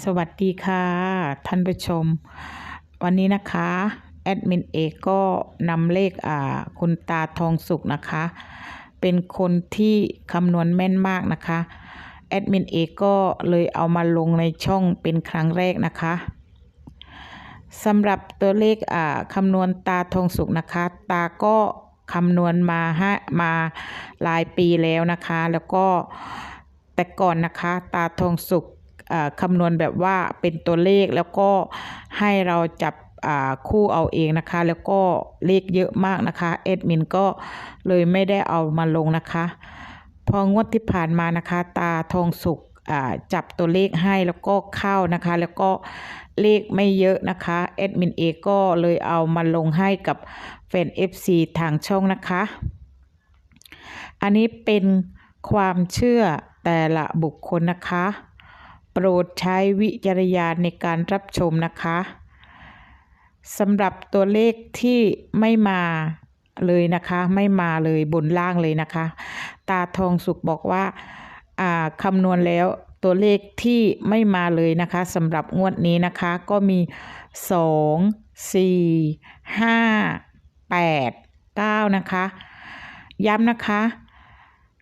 สวัสดีค่ะท่านผู้ชม วันนี้นะคะแอดมินเอกก็นำเลขอ่าคุณตาทองสุขนะคะ เป็นคนที่คำนวณแม่นมากนะคะแอดมินเอกก็เลยเอามาลงในช่องเป็นครั้งแรกนะคะสำหรับตัวเลขอ่าคำนวณตาทองสุขนะคะ ตาก็คำนวณมาฮะมาหลายปีแล้วนะคะ แล้วก็แต่ก่อนนะคะ ตาทองสุข คำนวณแบบว่าเป็นตัวเลขแล้วก็ให้เราจับคู่เอาเองนะคะ แล้วก็เลขเยอะมากนะคะเอ็ดมินก็เลยไม่ได้เอามาลงนะคะ พองวดที่ผ่านมานะคะ ตาทองสุกจับตัวเลขให้แล้วก็เข้านะคะ แล้วก็เลขไม่เยอะนะคะแอดมินเอก็เลยเอามาลงให้กับแฟน FC ทางช่องนะคะ อันนี้เป็นความเชื่อแต่ละบุคคลนะคะ โปรดใช้วิจารณญาณในการรับชมนะคะสำหรับตัวเลขที่ไม่มาเลยนะคะ ไม่มาเลยบนล่างเลยนะคะ ตาทองสุกบอกว่าอ่าคำนวณแล้วตัวเลขที่ไม่มาเลยนะคะสำหรับงวดนี้นะคะ ก็มี 2 4 5 8 9 นะคะ ย้ำนะคะ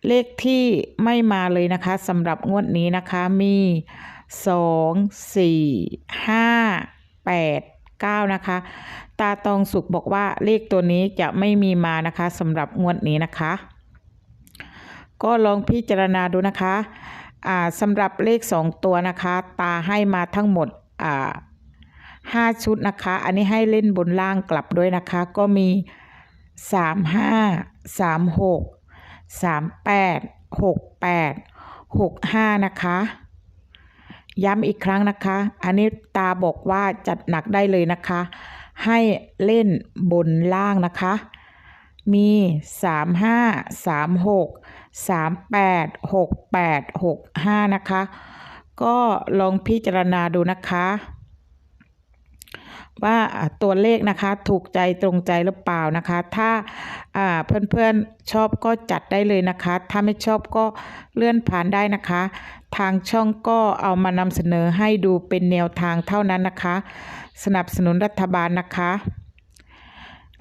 เลขที่ไม่มาเลยนะคะสำหรับงวดนี้นะคะมี2 4 5 8 9นะคะ ตาตองสุกบอกว่าเลขตัวนี้จะไม่มีมานะคะสำหรับงวดนี้นะคะ ก็ลองพิจารณาดูนะคะอ่าสำหรับเลข2ตัวนะคะ ตาให้มาทั้งหมดอ่าห้าชุดนะคะ อันนี้ให้เล่นบนล่างกลับด้วยนะคะ ก็มี3 5 3 6 3 8 6 8 6 5 นะคะ ย้ำอีกครั้งนะคะ อันนี้ตาบอกว่าจัดหนักได้เลยนะคะ ให้เล่นบนล่างนะคะ มี 3 5 3 6 3 8 6 8 6 5 นะคะ ก็ลองพิจารณาดูนะคะ ว่าตัวเลขนะคะถูกใจตรงใจหรือเปล่านะคะ ถ้าอ่าเพื่อนๆชอบก็จัดได้เลยนะคะ ถ้าไม่ชอบก็เลื่อนผ่านได้นะคะ ทางช่องก็เอามานำเสนอให้ดูเป็นแนวทางเท่านั้นนะคะ สนับสนุนรัฐบาลนะคะ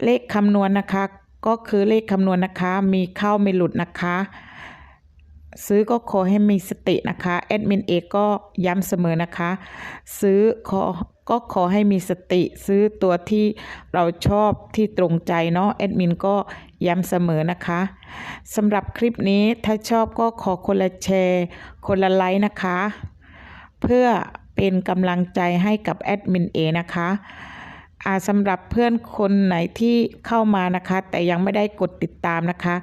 เลขคำนวณนะคะก็คือเลขคำนวณนะคะ มีเข้าไม่หลุดนะคะ ซื้อก็ขอให้มีสตินะคะแอดมินเอกก็ย้ำเสมอนะคะ ซื้อขอก็ขอให้มีสติซื้อตัวที่เราชอบที่ตรงใจเนาะแอดมินก็ย้ำเสมอนะคะสำหรับคลิปนี้ถ้าชอบก็ขอคนละแชร์ คนละไลค์นะคะ เพื่อเป็นกำลังใจให้กับแอดมินเอนะคะ สำหรับเพื่อนคนไหนที่เข้ามานะคะ แต่ยังไม่ได้กดติดตามนะคะ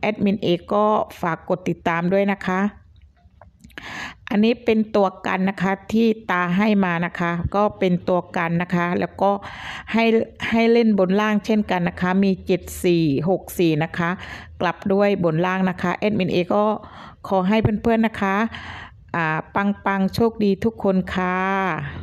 แอดมินเอก็ฝากกดติดตามด้วยนะคะ อันนี้เป็นตัวกันนะคะที่ตาให้มานะคะ ก็เป็นตัวกันนะคะ แล้วก็ให้ให้เล่นบนล่างเช่นกันนะคะ มี 7 4 6 4 นะคะ กลับด้วยบนล่างนะคะแอดมินเอก็ขอให้เพื่อนๆนะคะอ่าปังๆโชคดีทุกคนค่ะ